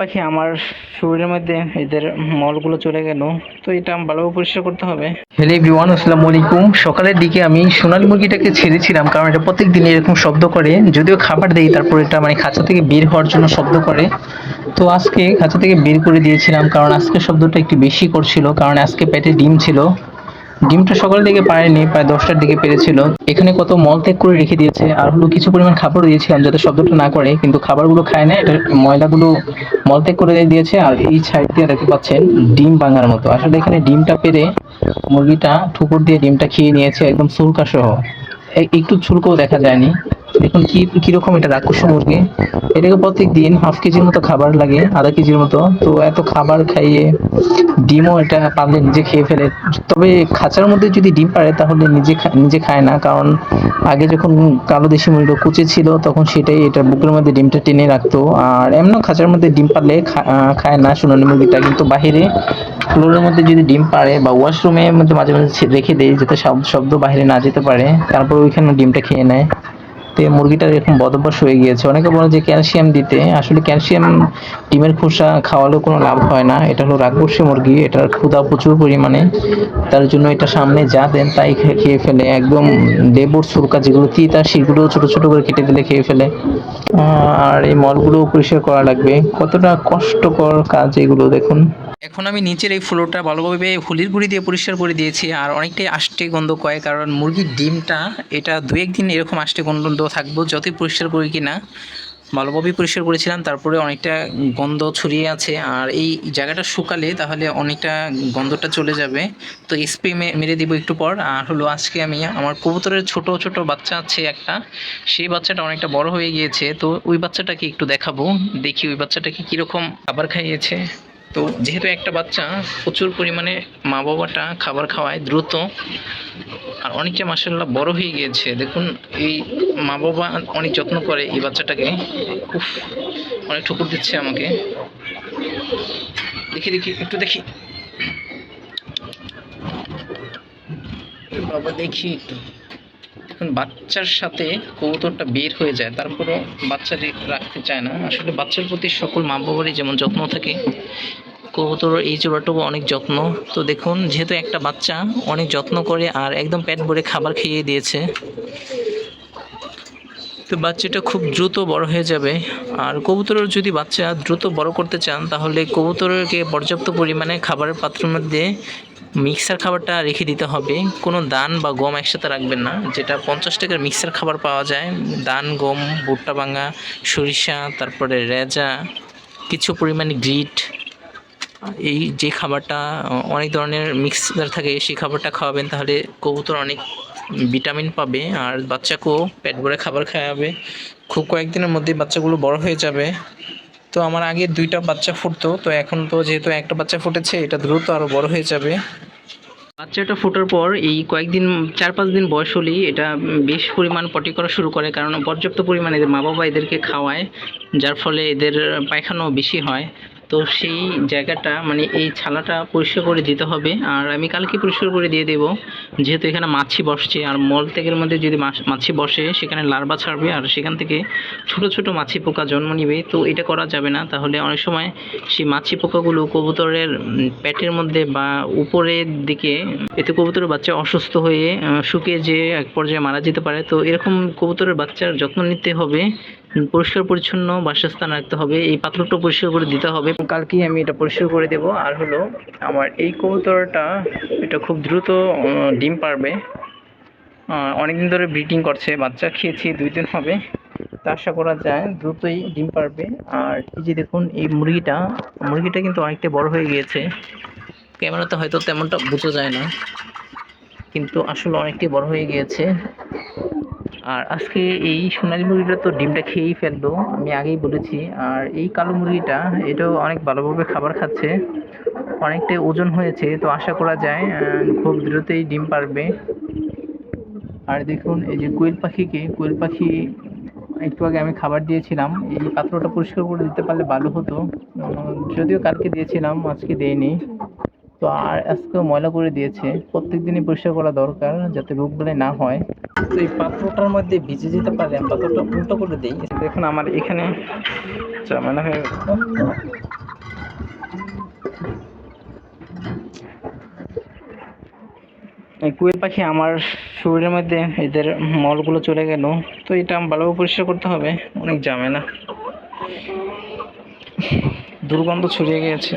পাখি আমার শরীরের মধ্যে এদের মলগুলো চলে গেল। তো এটা ভালোভাবে পরিষ্কার করতে হবে। হ্যালো এভরিওয়ান আসসালামু আলাইকুম। সকালের দিকে আমি সোনালী মুরগিটাকে ছেড়েছিলাম কারণ এটা প্রত্যেক দিন এরকম শব্দ করে। যদিও খাবার দেই, তারপর এটা মানে খাঁচা থেকে বের হওয়ার জন্য শব্দ করে। তো আজকে খাঁচা থেকে বের করে দিয়েছিলাম কারণ আজকে শব্দটা একটু বেশি করছিল, কারণ আজকে পেটে ডিম ছিল। ডিমটা সকালের দিকে পারেনি প্রায় দশটার দিকে পেরেছিল। এখানে কত মল ত্যাগ করে রেখে দিয়েছে, আর হলো কিছু পরিমাণ খাবার দিয়েছিলাম যাতে শব্দটা না করে, কিন্তু খাবারগুলো খায় না, এটা ময়লাগুলো মল ত্যাগ করে দিয়েছে, আর এই সাইড দিয়ে দেখতে পাচ্ছেন ডিম ভাঙার মতো। আসলে এখানে ডিমটা পেরে মুরগিটা ঠুকুর দিয়ে ডিমটা খেয়ে নিয়েছে একদম সুলকা সহ একটু চুলকও দেখা যায়নি। দেখুন কি, কীরকম এটা রাক্ষস মুরগি? এটাকে প্রত্যেক দিন হাফ কেজির মতো খাবার লাগে, আধা কেজির মতো। তো এত খাবার খাইয়ে ডিমও এটা পারলে নিজে খেয়ে ফেলে। তবে খাঁচার মধ্যে যদি ডিম পারে তাহলে নিজে নিজে খায় না। কারণ আগে যখন কালো দেশি মুরগিটা কুচে ছিল, তখন সেটাই এটা বুকের মধ্যে ডিমটা টেনে রাখতো। আর এমন খাঁচার মধ্যে ডিম পারলে খায় না সোনালী মুরগিটা। কিন্তু বাহিরে ফ্লোরের মধ্যে যদি ডিম পারে বা ওয়াশরুমের মধ্যে মাঝে মাঝে রেখে দেয়, যাতে শব- শব্দ বাইরে না যেতে পারে, তারপর ওইখানে ডিমটা খেয়ে নেয়। তো মুরগিটার এরকম বদভ্যাস হয়ে গিয়েছে। অনেকে বলে যে ক্যালসিয়াম দিতে। আসলে ক্যালসিয়াম ডিমের খোসা খাওয়ালেও কোনো লাভ হয় না। এটা হলো রাগবর্ষী মুরগি। এটার ক্ষুধা প্রচুর পরিমাণে। তার জন্য এটা সামনে যা দেন তাই খেয়ে ফেলে। একদম লেবুর সুরকা যেগুলো তিতা সেগুলো ছোট ছোট করে কেটে দিলে খেয়ে ফেলে। আর এই মলগুলো পরিষ্কার করা লাগবে। কতটা কষ্টকর কাজ এগুলো, দেখুন। এখন আমি নিচের এই ফ্লোরটা ভালোভাবে হুলির গুঁড়ি দিয়ে পরিষ্কার করে দিয়েছি, আর অনেকটাই আষ্টে গন্ধ কয়, কারণ মুরগির ডিমটা এটা দু একদিন এরকম আষ্টে গন্ধ থাকব, যতই পরিষ্কার করি কি না, ভালোভাবেই পরিষ্কার করেছিলাম, তারপরে অনেকটা গন্ধ ছড়িয়ে আছে, আর এই জায়গাটা শুকালে তাহলে অনেকটা গন্ধটা চলে যাবে, তো স্প্রে মেরে দিব একটু পর, আর হলো আজকে আমি আমার কবুতরের ছোট ছোট বাচ্চা আছে একটা, সেই বাচ্চাটা অনেকটা বড় হয়ে গিয়েছে, তো ওই বাচ্চাটাকে একটু দেখাবো, দেখি ওই বাচ্চাটাকে কীরকম খাবার খাইয়েছে। তো যেহেতু একটা বাচ্চা, প্রচুর পরিমাণে মা বাবাটা খাবার খাওয়ায় দ্রুত। আর অনেকটা মাসাল্লাহ বড় হয়ে গিয়েছে। দেখুন, এই মা বাবা অনেক যত্ন করে এই বাচ্চাটাকে। উফ, অনেক ঠুকুর দিচ্ছে আমাকে। দেখি দেখি, একটু দেখি। বাবা, দেখি একটু। বাচ্চার সাথে কবুতরটা বের হয়ে যায়, তারপরও বাচ্চাকে রাখতে চায় না। আসলে বাচ্চার প্রতি সকল মা বাবারই যেমন যত্ন থাকে কবুতর এই জোড়াটুকু অনেক যত্ন। তো দেখুন, যেহেতু একটা বাচ্চা, অনেক যত্ন করে আর একদম পেট ভরে খাবার খেয়ে দিয়েছে। তো বাচ্চাটা খুব দ্রুত বড় হয়ে যাবে। আর কবুতরের যদি বাচ্চা দ্রুত বড় করতে চান, তাহলে কবুতরকে পর্যাপ্ত পরিমাণে খাবারের পাত্রের মধ্যে মিক্সার খাবারটা রেখে দিতে হবে। কোনো দান বা গম একসাথে রাখবেন না, যেটা পঞ্চাশ টাকার মিক্সার খাবার পাওয়া যায়। দান, গম, ভুট্টা ভাঙা, সরিষা, তারপরে রেজা, কিছু পরিমাণে গ্রিট, এই যে খাবারটা অনেক ধরনের মিক্সার থাকে, সেই খাবারটা খাওয়াবেন, তাহলে কবুতর অনেক ভিটামিন পাবে আর বাচ্চাকেও পেট ভরে খাবার খাওয়াবে। খুব কয়েকদিনের মধ্যেই বাচ্চাগুলো বড় হয়ে যাবে। তো আমার আগে দুইটা বাচ্চা ফুটতো, তো এখন তো যেহেতু একটা বাচ্চা ফুটেছে, এটা দ্রুত আরও বড় হয়ে যাবে। বাচ্চাটা ফোটার পর এই কয়েকদিন, চার পাঁচ দিন বয়স হলেই এটা বেশ পরিমাণ পটি করা শুরু করে, কারণ পর্যাপ্ত পরিমাণে এদের মা বাবা এদেরকে খাওয়ায়, যার ফলে এদের পায়খানাও বেশি হয়। তো সেই জায়গাটা মানে এই ছালাটা পরিষ্কার করে দিতে হবে। আর আমি কালকে পরিষ্কার করে দিয়ে দেবো। যেহেতু এখানে মাছি বসছে, আর মল ত্যাগের মধ্যে যদি মাছি বসে, সেখানে লার্ভা ছাড়বে। আর সেখান থেকে ছোট ছোট মাছি পোকা জন্ম নিবে। তো এটা করা যাবে না। তাহলে অনেক সময় সেই মাছি পোকাগুলো কবুতরের পেটের মধ্যে বা উপরের দিকে, এতে কবুতরের বাচ্চা অসুস্থ হয়ে শুকিয়ে যে এক পর্যায়ে মারা যেতে পারে। তো এরকম কবুতরের বাচ্চার যত্ন নিতে হবে। পরিষ্কার পরিচ্ছন্ন বাসস্থান রাখতে হবে, এই পাত্রটা পরিষ্কার করে দিতে হবে। কালকেই আমি এটা পরিষ্কার করে দেব, আর হলো আমার এই কবুতরটা, এটা খুব দ্রুত ডিম পারবে। অনেকদিন ধরে ব্রিডিং করছে, বাচ্চা খেয়েছি, দুই দিন হবে। তা আশা করা যায় দ্রুতই ডিম পারবে। আর এই যে দেখুন, এই মুরগিটা মুরগিটা কিন্তু অনেকটা বড় হয়ে গিয়েছে। ক্যামেরাতে হয়তো তেমনটা বোঝা যায় না, কিন্তু আসলে অনেকটাই বড় হয়ে গিয়েছে। আর আজকে এই সোনালী মুরগিটা তো ডিমটা খেয়েই ফেলল, আমি আগেই বলেছি। আর এই কালো মুরগিটা, এটাও অনেক ভালোভাবে খাবার খাচ্ছে, অনেকটাই ওজন হয়েছে, তো আশা করা যায় খুব দ্রুতই ডিম পারবে। আর দেখুন, এই যে কোয়েল পাখিকে, কোয়েল পাখি, একটু আগে আমি খাবার দিয়েছিলাম, এই পাত্রটা পরিষ্কার করে দিতে পারলে ভালো হতো। যদিও কালকে দিয়েছিলাম, আজকে দেয়নি তো আর আজকেও ময়লা করে দিয়েছে প্রত্যেক দিনই পরিষ্কার করা দরকার, যাতে রোগ বলে না হয়। তো এই পাত্রটার মধ্যে ভিজে যেতে পারলে আমি পাত্রটা উল্টো করে দিই। দেখুন আমার এখানে ঝামেলা হয়ে এই কুয়ের পাখি আমার শরীরের মধ্যে এদের মলগুলো চলে গেল। তো এটা আমি ভালোভাবে পরিষ্কার করতে হবে, অনেক জামেলা দুর্গন্ধ ছড়িয়ে গিয়েছে।